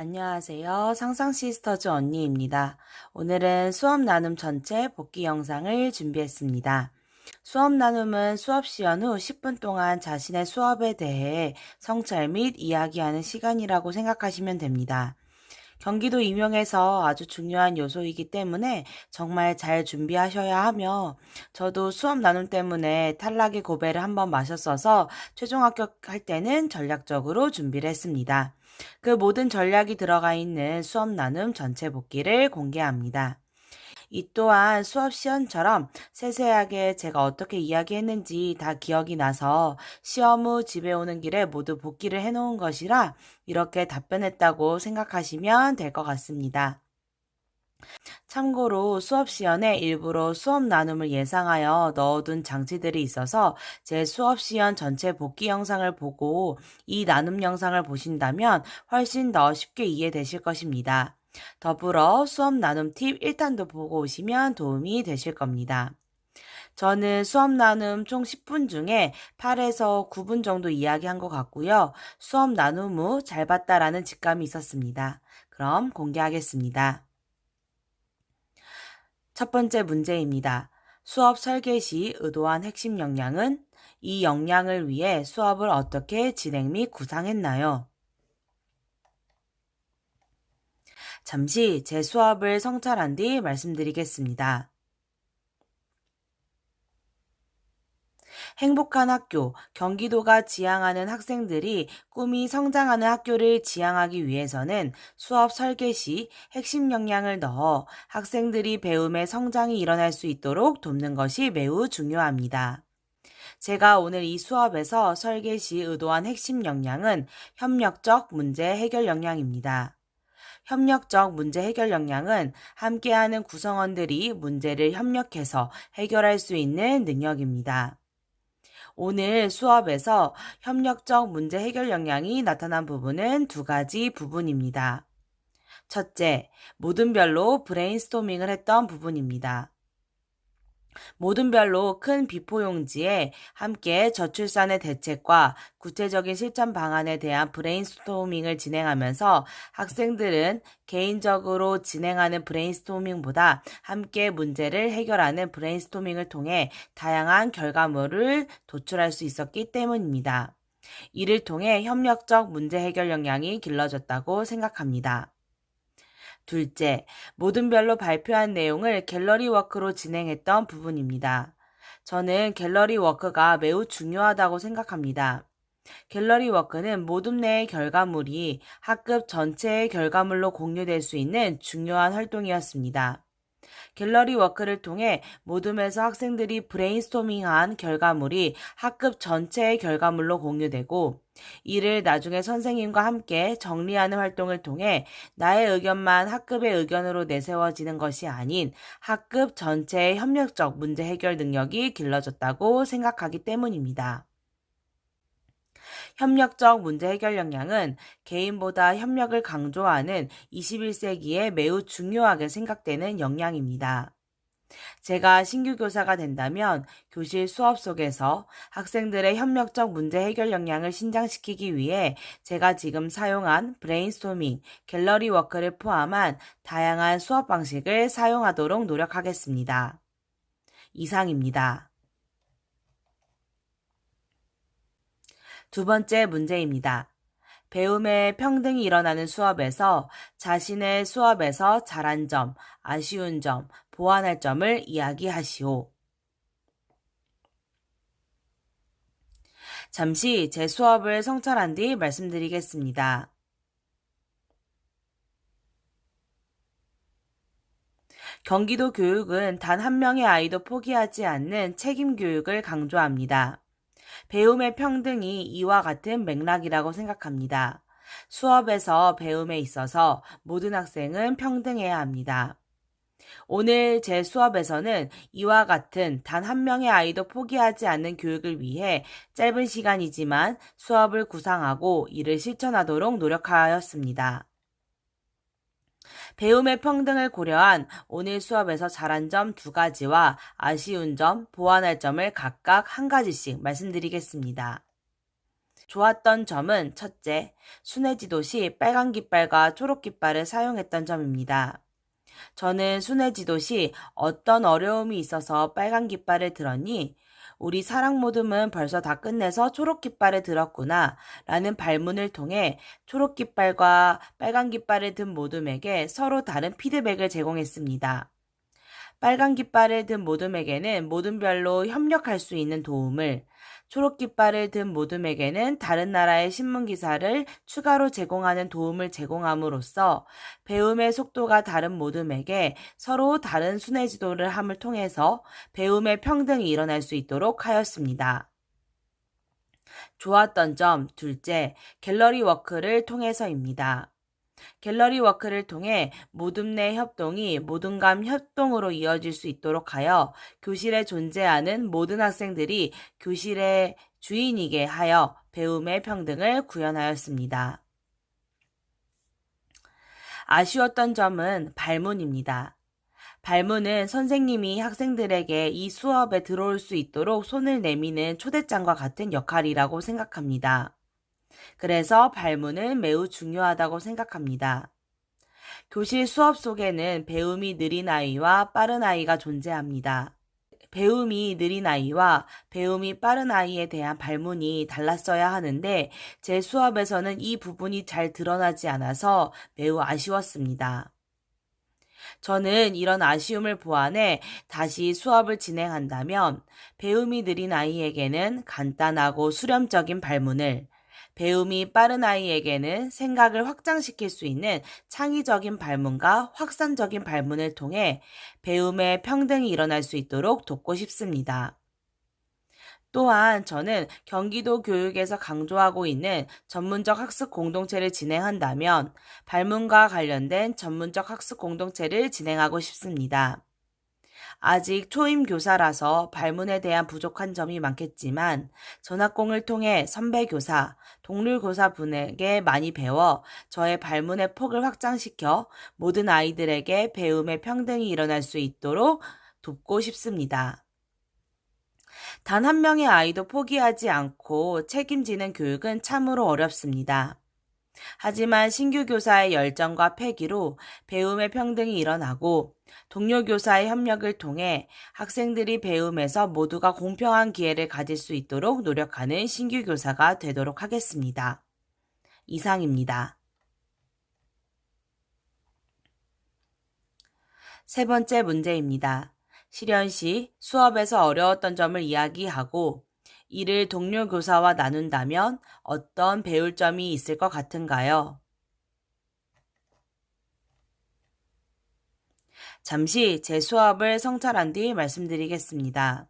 안녕하세요. 상상시스터즈 언니입니다. 오늘은 수업 나눔 전체 복귀 영상을 준비했습니다. 수업 나눔은 수업 시연 후 10분 동안 자신의 수업에 대해 성찰 및 이야기하는 시간이라고 생각하시면 됩니다. 경기도 임용에서 아주 중요한 요소이기 때문에 정말 잘 준비하셔야 하며 저도 수업 나눔 때문에 탈락의 고배를 한번 마셨어서 최종 합격할 때는 전략적으로 준비를 했습니다. 그 모든 전략이 들어가 있는 수업 나눔 전체 복기를 공개합니다. 이 또한 수업 시연처럼 세세하게 제가 어떻게 이야기했는지 다 기억이 나서 시험 후 집에 오는 길에 모두 복기를 해놓은 것이라 이렇게 답변했다고 생각하시면 될 것 같습니다. 참고로 수업 시연에 일부러 수업 나눔을 예상하여 넣어둔 장치들이 있어서 제 수업 시연 전체 복귀 영상을 보고 이 나눔 영상을 보신다면 훨씬 더 쉽게 이해되실 것입니다. 더불어 수업 나눔 팁 1탄도 보고 오시면 도움이 되실 겁니다. 저는 수업 나눔 총 10분 중에 8에서 9분 정도 이야기한 것 같고요. 수업 나눔 후 잘 봤다라는 직감이 있었습니다. 그럼 공개하겠습니다. 첫 번째 문제입니다. 수업 설계 시 의도한 핵심 역량은 이 역량을 위해 수업을 어떻게 진행 및 구상했나요? 잠시 제 수업을 성찰한 뒤 말씀드리겠습니다. 행복한 학교, 경기도가 지향하는 학생들이 꿈이 성장하는 학교를 지향하기 위해서는 수업 설계 시 핵심 역량을 넣어 학생들이 배움의 성장이 일어날 수 있도록 돕는 것이 매우 중요합니다. 제가 오늘 이 수업에서 설계 시 의도한 핵심 역량은 협력적 문제 해결 역량입니다. 협력적 문제 해결 역량은 함께하는 구성원들이 문제를 협력해서 해결할 수 있는 능력입니다. 오늘 수업에서 협력적 문제 해결 역량이 나타난 부분은 두 가지 부분입니다. 첫째, 모든 별로 브레인스토밍을 했던 부분입니다. 모든 별로 큰 비포용지에 함께 저출산의 대책과 구체적인 실천 방안에 대한 브레인스토밍을 진행하면서 학생들은 개인적으로 진행하는 브레인스토밍보다 함께 문제를 해결하는 브레인스토밍을 통해 다양한 결과물을 도출할 수 있었기 때문입니다. 이를 통해 협력적 문제 해결 역량이 길러졌다고 생각합니다. 둘째, 모든 별로 발표한 내용을 갤러리 워크로 진행했던 부분입니다. 저는 갤러리 워크가 매우 중요하다고 생각합니다. 갤러리 워크는 모둠 내의 결과물이 학급 전체의 결과물로 공유될 수 있는 중요한 활동이었습니다. 갤러리 워크를 통해 모둠에서 학생들이 브레인스토밍한 결과물이 학급 전체의 결과물로 공유되고 이를 나중에 선생님과 함께 정리하는 활동을 통해 나의 의견만 학급의 의견으로 내세워지는 것이 아닌 학급 전체의 협력적 문제 해결 능력이 길러졌다고 생각하기 때문입니다. 협력적 문제 해결 역량은 개인보다 협력을 강조하는 21세기에 매우 중요하게 생각되는 역량입니다. 제가 신규 교사가 된다면 교실 수업 속에서 학생들의 협력적 문제 해결 역량을 신장시키기 위해 제가 지금 사용한 브레인스토밍, 갤러리 워크를 포함한 다양한 수업 방식을 사용하도록 노력하겠습니다. 이상입니다. 두 번째 문제입니다. 배움의 평등이 일어나는 수업에서 자신의 수업에서 잘한 점, 아쉬운 점, 보완할 점을 이야기하시오. 잠시 제 수업을 성찰한 뒤 말씀드리겠습니다. 경기도 교육은 단 한 명의 아이도 포기하지 않는 책임 교육을 강조합니다. 배움의 평등이 이와 같은 맥락이라고 생각합니다. 수업에서 배움에 있어서 모든 학생은 평등해야 합니다. 오늘 제 수업에서는 이와 같은 단 한 명의 아이도 포기하지 않는 교육을 위해 짧은 시간이지만 수업을 구상하고 이를 실천하도록 노력하였습니다. 배움의 평등을 고려한 오늘 수업에서 잘한 점 두 가지와 아쉬운 점, 보완할 점을 각각 한 가지씩 말씀드리겠습니다. 좋았던 점은 첫째, 순회 지도 시 빨간 깃발과 초록 깃발을 사용했던 점입니다. 저는 순회 지도 시 어떤 어려움이 있어서 빨간 깃발을 들었니? 우리 사랑 모듬은 벌써 다 끝내서 초록 깃발을 들었구나. 라는 발문을 통해 초록 깃발과 빨간 깃발을 든 모둠에게 서로 다른 피드백을 제공했습니다. 빨간 깃발을 든 모둠에게는 모둠별로 협력할 수 있는 도움을, 초록 깃발을 든 모둠에게는 다른 나라의 신문 기사를 추가로 제공하는 도움을 제공함으로써 배움의 속도가 다른 모둠에게 서로 다른 순회 지도를 함을 통해서 배움의 평등이 일어날 수 있도록 하였습니다. 좋았던 점 둘째, 갤러리 워크를 통해서입니다. 갤러리 워크를 통해 모둠 내 협동이 모둠감 협동으로 이어질 수 있도록 하여 교실에 존재하는 모든 학생들이 교실의 주인이게 하여 배움의 평등을 구현하였습니다. 아쉬웠던 점은 발문입니다. 발문은 선생님이 학생들에게 이 수업에 들어올 수 있도록 손을 내미는 초대장과 같은 역할이라고 생각합니다. 그래서 발문은 매우 중요하다고 생각합니다. 교실 수업 속에는 배움이 느린 아이와 빠른 아이가 존재합니다. 배움이 느린 아이와 배움이 빠른 아이에 대한 발문이 달랐어야 하는데 제 수업에서는 이 부분이 잘 드러나지 않아서 매우 아쉬웠습니다. 저는 이런 아쉬움을 보완해 다시 수업을 진행한다면 배움이 느린 아이에게는 간단하고 수렴적인 발문을 배움이 빠른 아이에게는 생각을 확장시킬 수 있는 창의적인 발문과 확산적인 발문을 통해 배움의 평등이 일어날 수 있도록 돕고 싶습니다. 또한 저는 경기도 교육에서 강조하고 있는 전문적 학습 공동체를 진행한다면 발문과 관련된 전문적 학습 공동체를 진행하고 싶습니다. 아직 초임 교사라서 발문에 대한 부족한 점이 많겠지만 전학공을 통해 선배 교사, 동료 교사분에게 많이 배워 저의 발문의 폭을 확장시켜 모든 아이들에게 배움의 평등이 일어날 수 있도록 돕고 싶습니다. 단 한 명의 아이도 포기하지 않고 책임지는 교육은 참으로 어렵습니다. 하지만 신규 교사의 열정과 패기로 배움의 평등이 일어나고 동료 교사의 협력을 통해 학생들이 배움에서 모두가 공평한 기회를 가질 수 있도록 노력하는 신규 교사가 되도록 하겠습니다. 이상입니다. 세 번째 문제입니다. 실현 시 수업에서 어려웠던 점을 이야기하고 이를 동료 교사와 나눈다면 어떤 배울 점이 있을 것 같은가요? 잠시 제 수업을 성찰한 뒤 말씀드리겠습니다.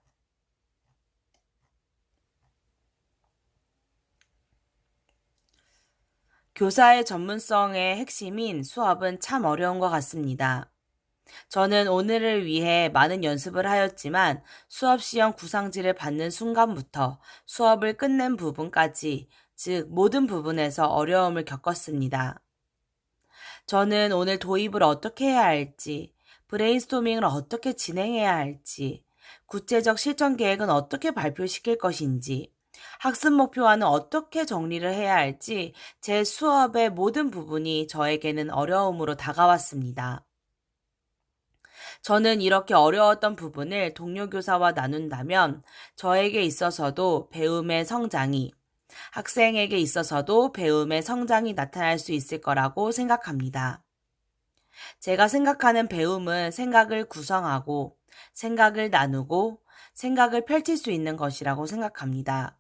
교사의 전문성의 핵심인 수업은 참 어려운 것 같습니다. 저는 오늘을 위해 많은 연습을 하였지만 수업 시험 구상지를 받는 순간부터 수업을 끝낸 부분까지, 즉 모든 부분에서 어려움을 겪었습니다. 저는 오늘 도입을 어떻게 해야 할지, 브레인스토밍을 어떻게 진행해야 할지, 구체적 실전 계획은 어떻게 발표시킬 것인지, 학습 목표와는 어떻게 정리를 해야 할지 제 수업의 모든 부분이 저에게는 어려움으로 다가왔습니다. 저는 이렇게 어려웠던 부분을 동료 교사와 나눈다면 저에게 있어서도 배움의 성장이, 학생에게 있어서도 배움의 성장이 나타날 수 있을 거라고 생각합니다. 제가 생각하는 배움은 생각을 구성하고, 생각을 나누고, 생각을 펼칠 수 있는 것이라고 생각합니다.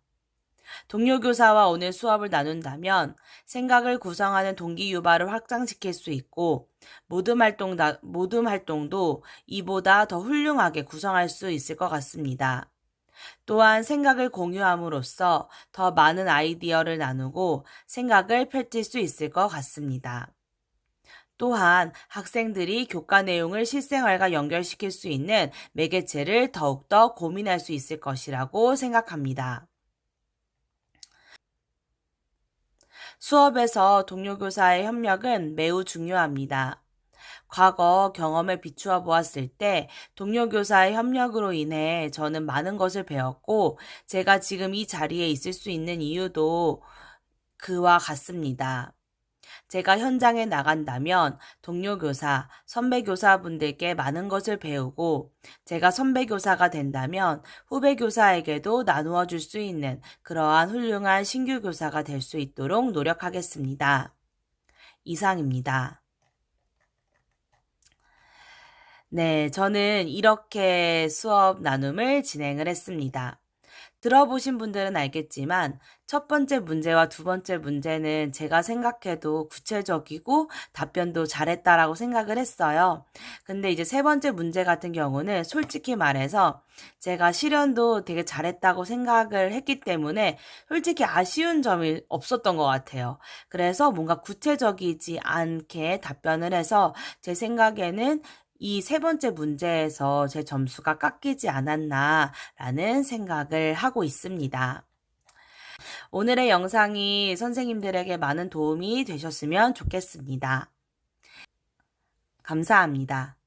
동료 교사와 오늘 수업을 나눈다면 생각을 구성하는 동기 유발을 확장시킬 수 있고 모둠 활동 모둠 활동도 이보다 더 훌륭하게 구성할 수 있을 것 같습니다. 또한 생각을 공유함으로써 더 많은 아이디어를 나누고 생각을 펼칠 수 있을 것 같습니다. 또한 학생들이 교과 내용을 실생활과 연결시킬 수 있는 매개체를 더욱더 고민할 수 있을 것이라고 생각합니다. 수업에서 동료 교사의 협력은 매우 중요합니다. 과거 경험에 비추어 보았을 때 동료 교사의 협력으로 인해 저는 많은 것을 배웠고 제가 지금 이 자리에 있을 수 있는 이유도 그와 같습니다. 제가 현장에 나간다면 동료 교사, 선배 교사분들께 많은 것을 배우고 제가 선배 교사가 된다면 후배 교사에게도 나누어 줄 수 있는 그러한 훌륭한 신규 교사가 될 수 있도록 노력하겠습니다. 이상입니다. 네, 저는 이렇게 수업 나눔을 진행을 했습니다. 들어보신 분들은 알겠지만 첫 번째 문제와 두 번째 문제는 제가 생각해도 구체적이고 답변도 잘했다라고 생각을 했어요. 근데 이제 세 번째 문제 같은 경우는 솔직히 말해서 제가 실현도 되게 잘했다고 생각을 했기 때문에 솔직히 아쉬운 점이 없었던 것 같아요. 그래서 뭔가 구체적이지 않게 답변을 해서 제 생각에는 이 세 번째 문제에서 제 점수가 깎이지 않았나라는 생각을 하고 있습니다. 오늘의 영상이 선생님들에게 많은 도움이 되셨으면 좋겠습니다. 감사합니다.